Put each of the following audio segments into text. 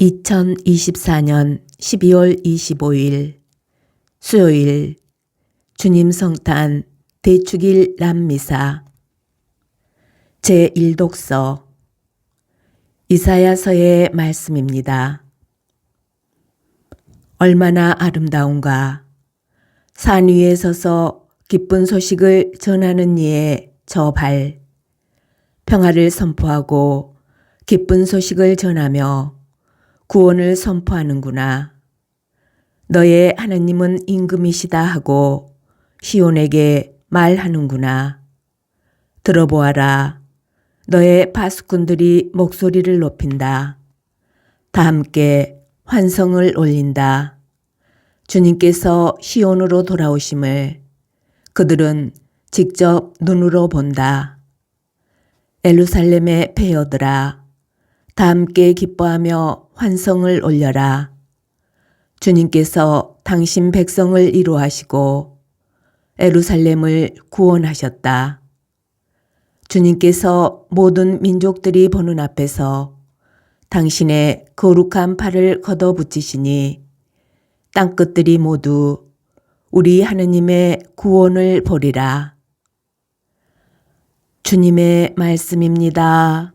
2024년 12월 25일 수요일 주님 성탄 대축일 남미사 제1독서 이사야서의 말씀입니다. 얼마나 아름다운가 산 위에 서서 기쁜 소식을 전하는 이의 저 발 평화를 선포하고 기쁜 소식을 전하며 구원을 선포하는구나. 너의 하느님은 임금이시다 하고 시온에게 말하는구나. 들어보아라. 너의 파수꾼들이 목소리를 높인다. 다 함께 환성을 올린다. 주님께서 시온으로 돌아오심을 그들은 직접 눈으로 본다. 엘루살렘의 폐허들아, 다 함께 기뻐하며 환성을 올려라. 주님께서 당신 백성을 이루하시고 에루살렘을 구원하셨다. 주님께서 모든 민족들이 보는 앞에서 당신의 거룩한 팔을 걷어붙이시니 땅끝들이 모두 우리 하느님의 구원을 보리라. 주님의 말씀입니다.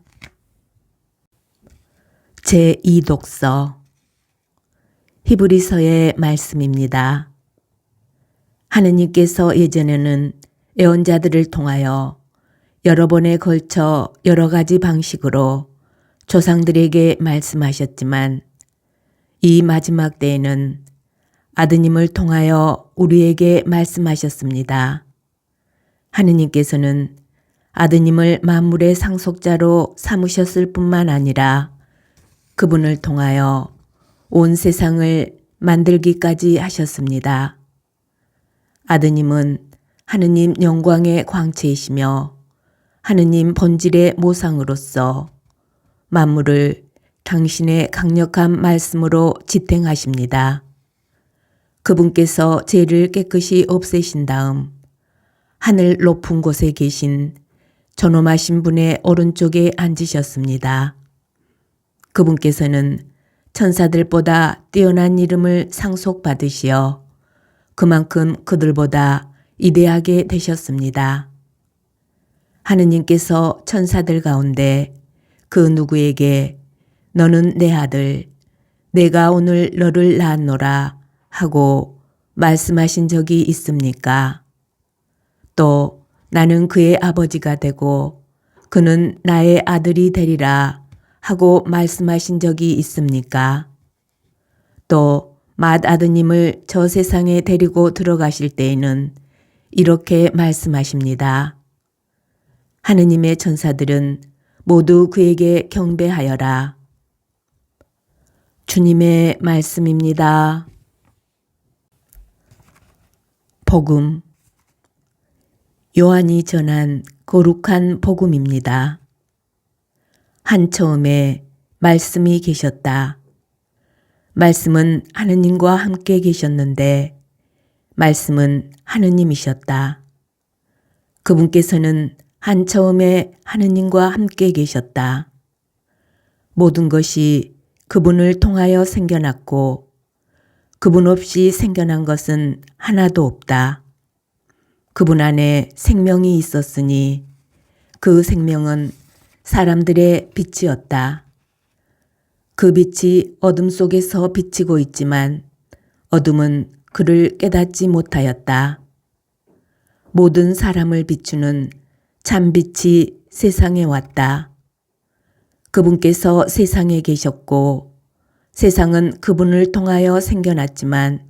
제2독서 히브리서의 말씀입니다. 하느님께서 예전에는 예언자들을 통하여 여러 번에 걸쳐 여러 가지 방식으로 조상들에게 말씀하셨지만 이 마지막 때에는 아드님을 통하여 우리에게 말씀하셨습니다. 하느님께서는 아드님을 만물의 상속자로 삼으셨을 뿐만 아니라 그분을 통하여 온 세상을 만들기까지 하셨습니다. 아드님은 하느님 영광의 광채이시며 하느님 본질의 모상으로서 만물을 당신의 강력한 말씀으로 지탱하십니다. 그분께서 죄를 깨끗이 없애신 다음 하늘 높은 곳에 계신 존엄하신 분의 오른쪽에 앉으셨습니다. 그분께서는 천사들보다 뛰어난 이름을 상속받으시어 그만큼 그들보다 이대하게 되셨습니다. 하느님께서 천사들 가운데 그 누구에게 너는 내 아들, 내가 오늘 너를 낳았노라 하고 말씀하신 적이 있습니까? 또 나는 그의 아버지가 되고 그는 나의 아들이 되리라 하고 말씀하신 적이 있습니까? 또 맏 아드님을 저 세상에 데리고 들어가실 때에는 이렇게 말씀하십니다. 하느님의 천사들은 모두 그에게 경배하여라. 주님의 말씀입니다. 복음 요한이 전한 거룩한 복음입니다. 한 처음에 말씀이 계셨다. 말씀은 하느님과 함께 계셨는데 말씀은 하느님이셨다. 그분께서는 한 처음에 하느님과 함께 계셨다. 모든 것이 그분을 통하여 생겨났고 그분 없이 생겨난 것은 하나도 없다. 그분 안에 생명이 있었으니 그 생명은 사람들의 빛이었다. 그 빛이 어둠 속에서 비치고 있지만 어둠은 그를 깨닫지 못하였다. 모든 사람을 비추는 참빛이 세상에 왔다. 그분께서 세상에 계셨고 세상은 그분을 통하여 생겨났지만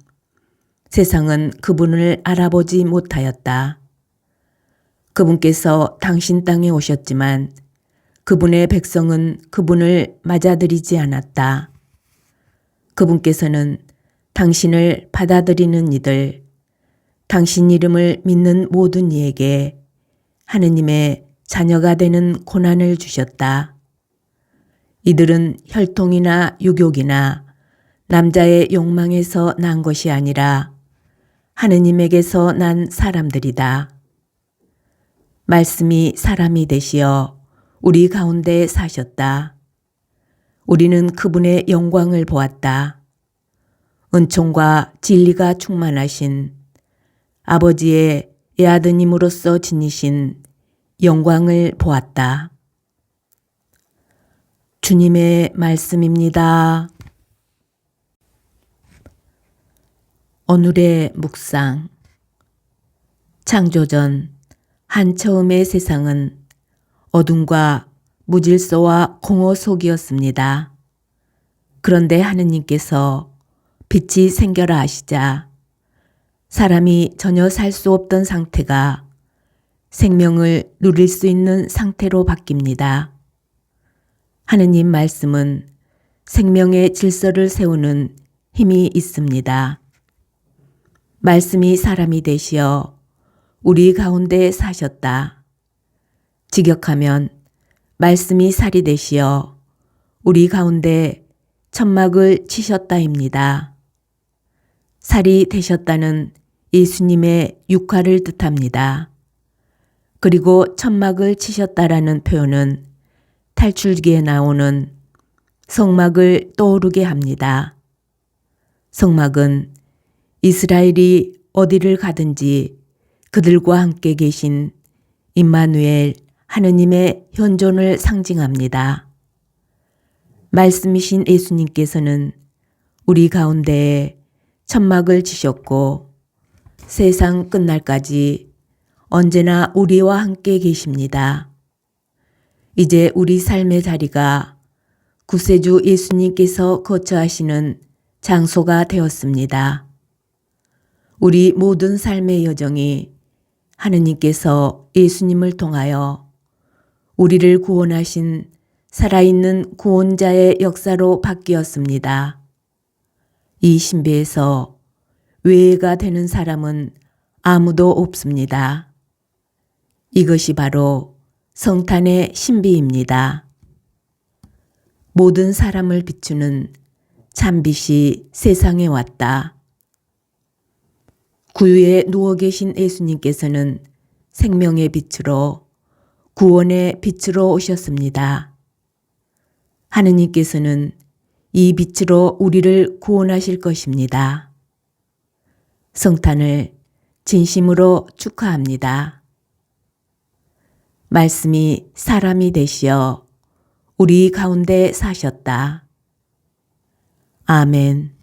세상은 그분을 알아보지 못하였다. 그분께서 당신 땅에 오셨지만 그분의 백성은 그분을 맞아들이지 않았다. 그분께서는 당신을 받아들이는 이들, 당신 이름을 믿는 모든 이에게 하느님의 자녀가 되는 고난을 주셨다. 이들은 혈통이나 유욕이나 남자의 욕망에서 난 것이 아니라 하느님에게서 난 사람들이다. 말씀이 사람이 되시어 우리 가운데 사셨다. 우리는 그분의 영광을 보았다. 은총과 진리가 충만하신 아버지의 애아드님으로서 지니신 영광을 보았다. 주님의 말씀입니다. 오늘의 묵상 창조전 한 처음의 세상은 어둠과 무질서와 공허 속이었습니다. 그런데 하느님께서 빛이 생겨라 하시자 사람이 전혀 살 수 없던 상태가 생명을 누릴 수 있는 상태로 바뀝니다. 하느님 말씀은 생명의 질서를 세우는 힘이 있습니다. 말씀이 사람이 되시어 우리 가운데 사셨다. 직역하면 말씀이 살이 되시어 우리 가운데 천막을 치셨다입니다. 살이 되셨다는 예수님의 육화를 뜻합니다. 그리고 천막을 치셨다라는 표현은 탈출기에 나오는 성막을 떠오르게 합니다. 성막은 이스라엘이 어디를 가든지 그들과 함께 계신 임마누엘 하느님의 현존을 상징합니다. 말씀이신 예수님께서는 우리 가운데에 천막을 치셨고 세상 끝날까지 언제나 우리와 함께 계십니다. 이제 우리 삶의 자리가 구세주 예수님께서 거처하시는 장소가 되었습니다. 우리 모든 삶의 여정이 하느님께서 예수님을 통하여 우리를 구원하신 살아있는 구원자의 역사로 바뀌었습니다. 이 신비에서 외해가 되는 사람은 아무도 없습니다. 이것이 바로 성탄의 신비입니다. 모든 사람을 비추는 참빛이 세상에 왔다. 구유에 누워 계신 예수님께서는 생명의 빛으로 구원의 빛으로 오셨습니다. 하느님께서는 이 빛으로 우리를 구원하실 것입니다. 성탄을 진심으로 축하합니다. 말씀이 사람이 되시어 우리 가운데 사셨다. 아멘.